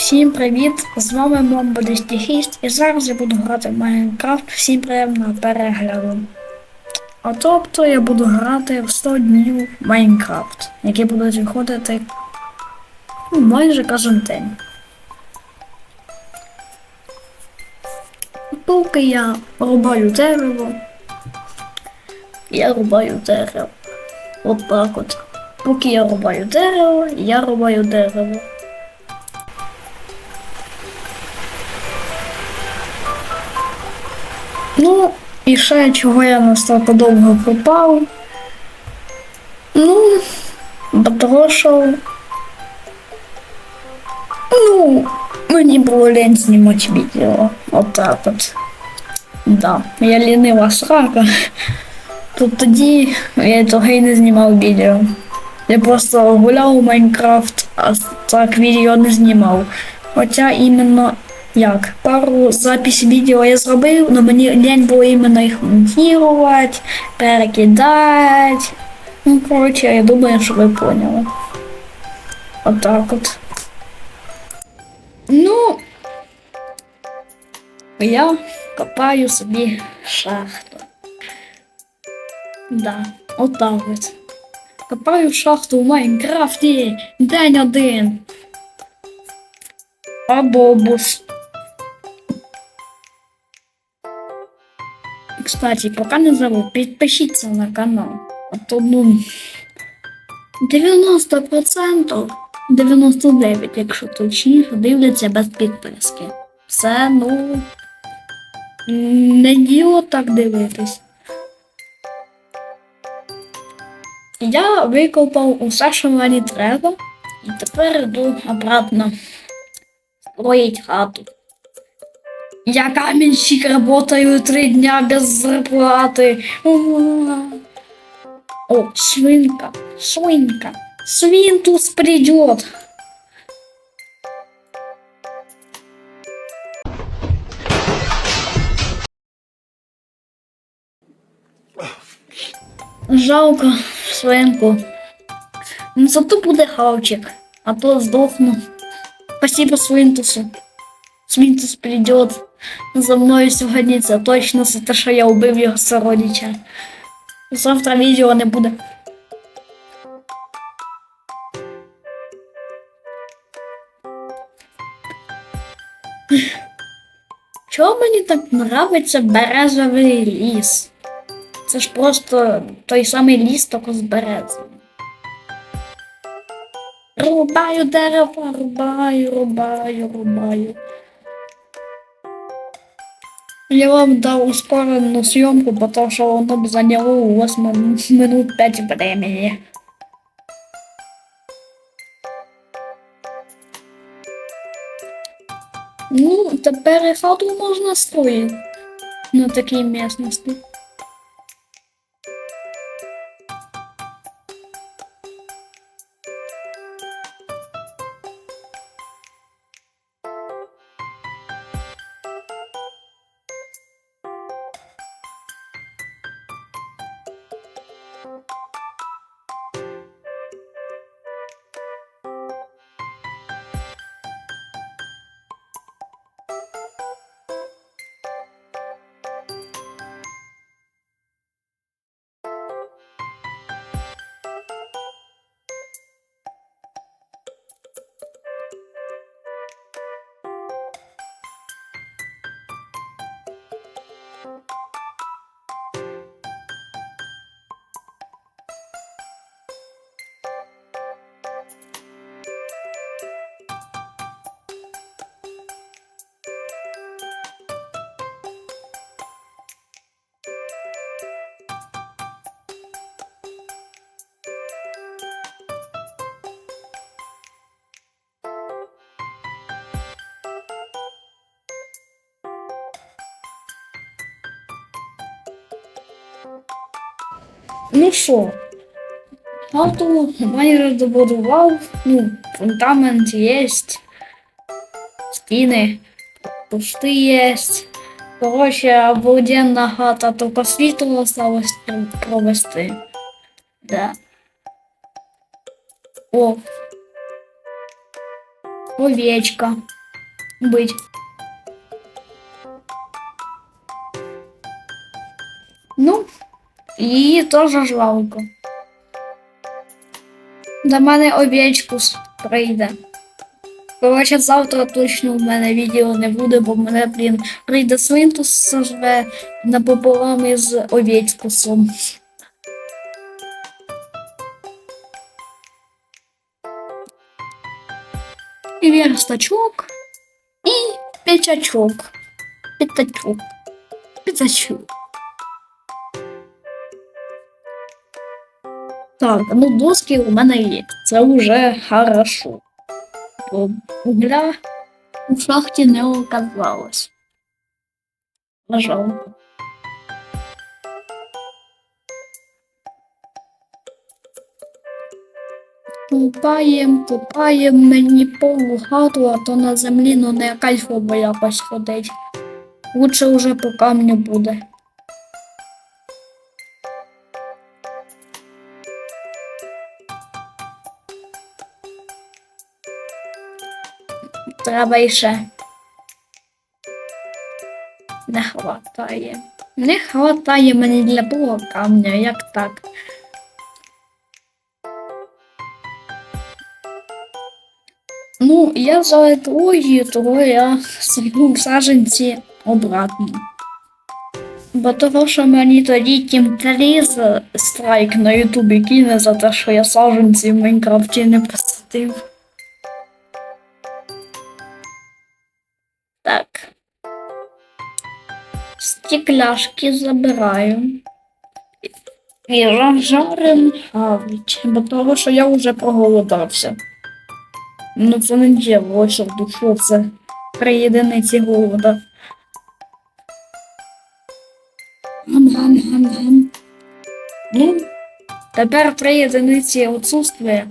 Всім привіт! З вами Момбо Стихіст і зараз я буду грати в Майнкрафт. Всім приємного перегляду. А тобто я буду грати в 100 днів Майнкрафт, які будуть виходити ну, майже кожен день. Поки я рубаю дерево, я рубаю дерево. От так от. Поки я рубаю дерево, я рубаю дерево. Ну, і ще чого я настільки довго пропав. Ну, що. Ну, мені було лень знімати відео. Отак от. Да, я лінива срака. То тоді я того і не знімав відео. Я просто гуляв у Майнкрафт, а так відео не знімав. Хоча іменно як пару записів відео я зробив, але мені лень було іменно їх монтувати, перекидати. Ну, коротше, я думаю, що ви поняли. Отак от. Ну, я копаю собі шахту. Да, отак от. Копаю шахту в Майнкрафті день один. Абобус. Кстати, пока не забув, підпишіться на канал. А то ну 90%, 99, якщо точніше, дивляться без підписки. Це, ну. Не діло так дивитись. Я викопав усе, що мені треба, і тепер йду обратно строить хату. Я каменщик, работаю три дня без зарплаты. О, свинка, свинка, свинтус придет. Жалко свинку. Ну зато буде хавчик, а то здохну. Спасибо свинтусу. Свинтус придет за мною сьогодні це точно за те, що я убив його сородича. Завтра відео не буде. Чого мені так нравиться березовий ліс? Це ж просто той самий ліс, тільки з берези. Рубаю дерево, рубаю, рубаю, рубаю. Я вам дал ускоренную съемку, потому что оно бы заняло у вас минут 5 времени. Ну, тепер і хату можна строїти на такій місцевості. Ну що, хату майже добудував, ну, фундамент є, стіни пусти є. Коротше, обалденна хата, тільки світло осталось провести. Да. О. овечка. Бить. Ну, її теж жалко. До мене овечку прийде. Коротше, завтра точно в мене відео не буде, бо мене, блін, прийде свинтус сожве напополам із овечкусом. І верстачок, і п'ятачок. П'ятачок. П'ятачок. Так, ну доски у мене є. Це вже хорошо. Бо угля у шахті не оказалось. Жалко. Купаєм, купаєм мені пову хату, а то на землі ну не кайфово якось ходить. Лучше уже по камню буде. Треба іще. Не хватає. Не хватає мені для того камня, як так. Ну, я за екологію, того я сягнув саженці обратно. Бо того, що мені тоді Тім Кліз страйк на Ютубі кине за те, що я саженці в Майнкрафті не посадив. Стекляшки забираю. І жарим гавить, бо того, що я вже проголодався. Ну це не діло, що в душу це при єдиниці голода. Гам-гам-гам-гам. Ну, тепер при єдиниці отсутствує,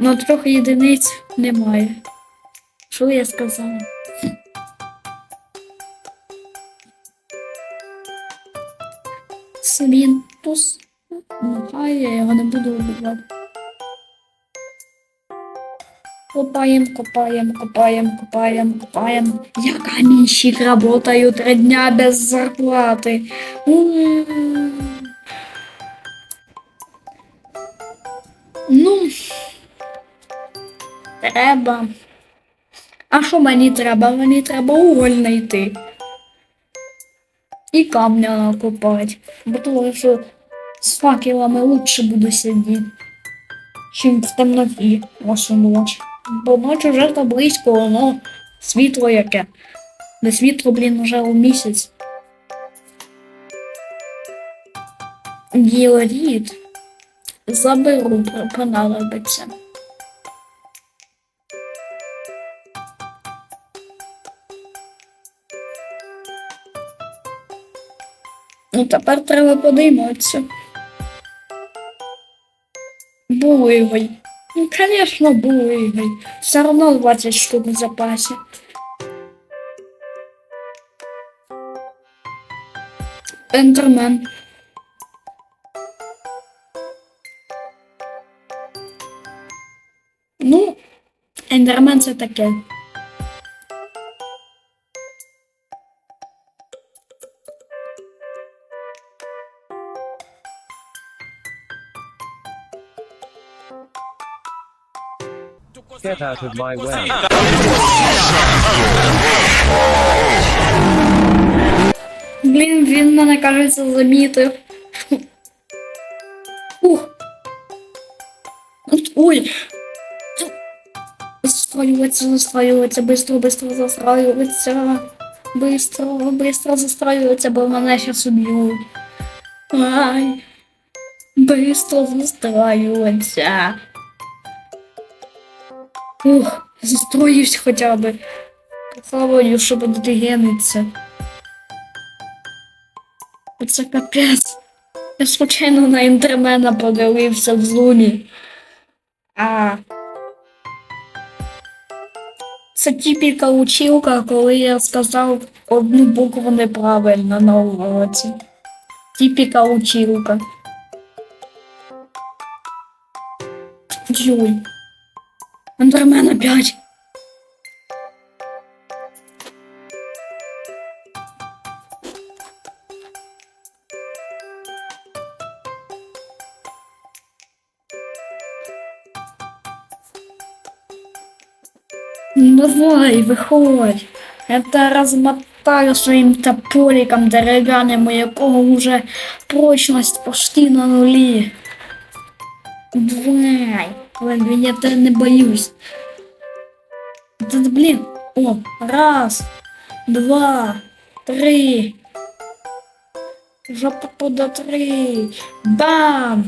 но трьох єдиниць немає. Що я сказала? Ну, хай я його не буду вбивати. Копаем, копаем, копаем, копаем, копаем. Я каменщик, работаю три дня без зарплаты. М. Ну, треба. А що мені треба? Мені треба уголь знайти. І камня накопати. Бо того, що з факелами лучше буду сидіти, чим в темноті ось ніч. Бо ніч уже то близько, воно світло яке. Не світло, блін, уже у місяць. Діоріт заберу, понадобиться. Ну, тепер треба подійматися. Буливий. Ну, конечно, буливий. Все равно 20 штук в запасі. Ендермен. Ну, ендермен це таке. Get out of my way. Блін, він мене, кажеться, замітив. Ух. Ой. Застроюватися, застроюватися, бистро, бистро застроюватися. Бистро, бистро застроюватися, бо мене щас уб'ють. Ай. Бистро застроюватися. Ух, застроївся хоча б. Хаваю, щоб догениться. Це капець. Я случайно на інтермена подивився в зумі. А. Це типіка училка, коли я сказав одну букву неправильно на уроці. Типіка училка. Йой. Андермена 5. Ну давай, виходь. Это размотаю своим тополиком деревянным, у якого уже прочность почти на нули. Два. Блин, я тебе не боюсь. Та, блін. О, раз, два, три. Жопа пода три. Бам!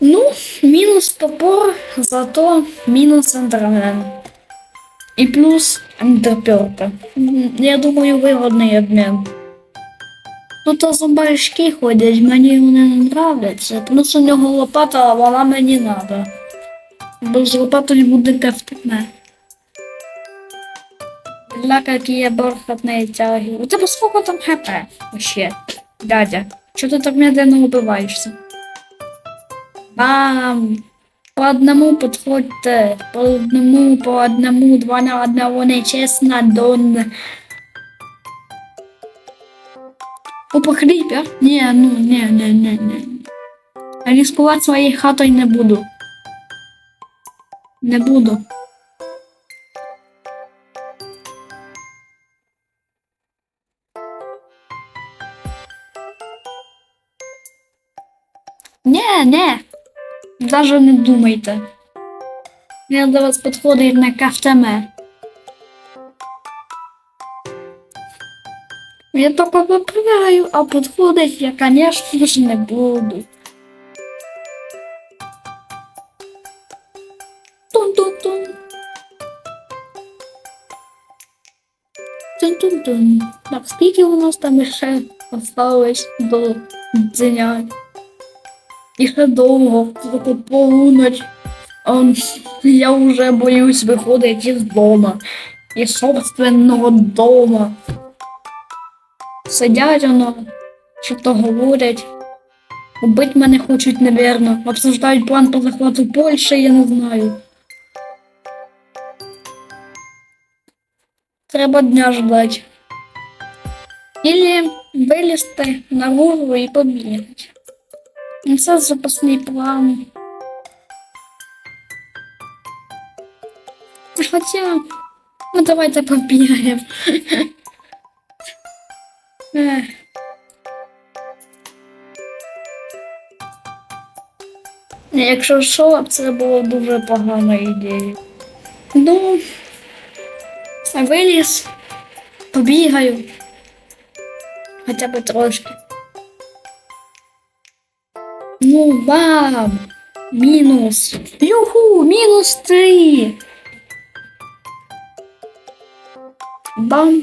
Ну, мінус топор, зато мінус ендермен. І плюс ендерперка. М, Я думаю, вигодний обмін. Тут зомбаришки ходять, мені вони не нравляться. Плюс у нього лопата, а вона мені надо. Бо з лопатою буде кафтане. Ля, какие бархатные тяги. У тебе сколько там хп вообще, дядя? Чё ты так медленно убиваешься? Бам! По одному подходьте, по одному, по одному, два на одного, нечесно, дон. Опа, а? Ні, ну, ні, ні, ні, ні. Рискувати своєю хатою не буду. Не буду. Не, не. Даже не думайте. Я до вас підходить на кафтеме. Я тільки виправляю, а підходить я, конечно ж, не буду. Тун-тун-тун. Тун-тун-тун. Так, скільки у нас там ще осталось до дня? І ще довго, тільки полуночь. Он, я вже боюсь виходити із дома. Із собственного дома. Сидять воно, що то говорять. Убить мене хочуть, невірно. Обсуждають план по захвату Польщі, я не знаю. Треба дня ждать. Или вилізти наружу і побігати. Ну, Це запасний план. Хоча, ну давайте побігаємо. Ех. Якщо що, це було дуже погана ідея. Ну, виліз, побігаю. Хоча б трошки. Ну, бам! Мінус. Юху, мінус три. Бам.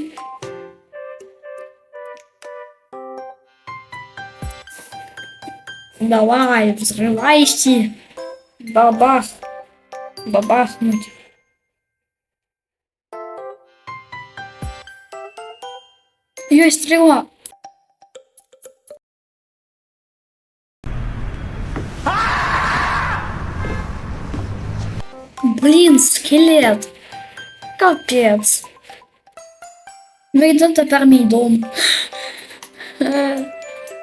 Давай, взрывайся. Бабах. Бабахнуть. Есть стрела. Блин, скелет. Капец. Ну і де тепер мій дом?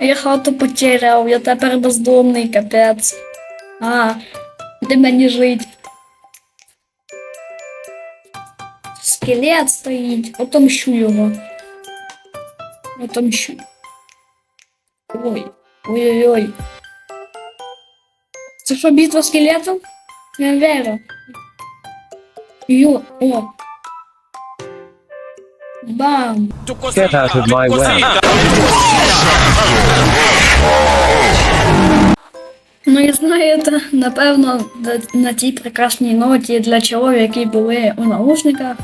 Я хату потеряв, я тепер бездомний, капець. А, де мені жить? Скелет стоїть, отомщу його. Отомщу. Ой, ой-ой-ой. Це що, битва скелетів? Не вірю. Йо, о. Бам. Get out of my way. Ну і знаєте, напевно, на- тій прекрасній ноті для чоловік, які були у наушниках,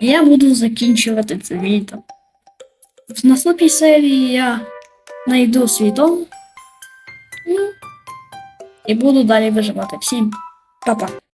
я буду закінчувати це відео. В наступній серії я знайду свій дом ну, і буду далі виживати. Всім па-па.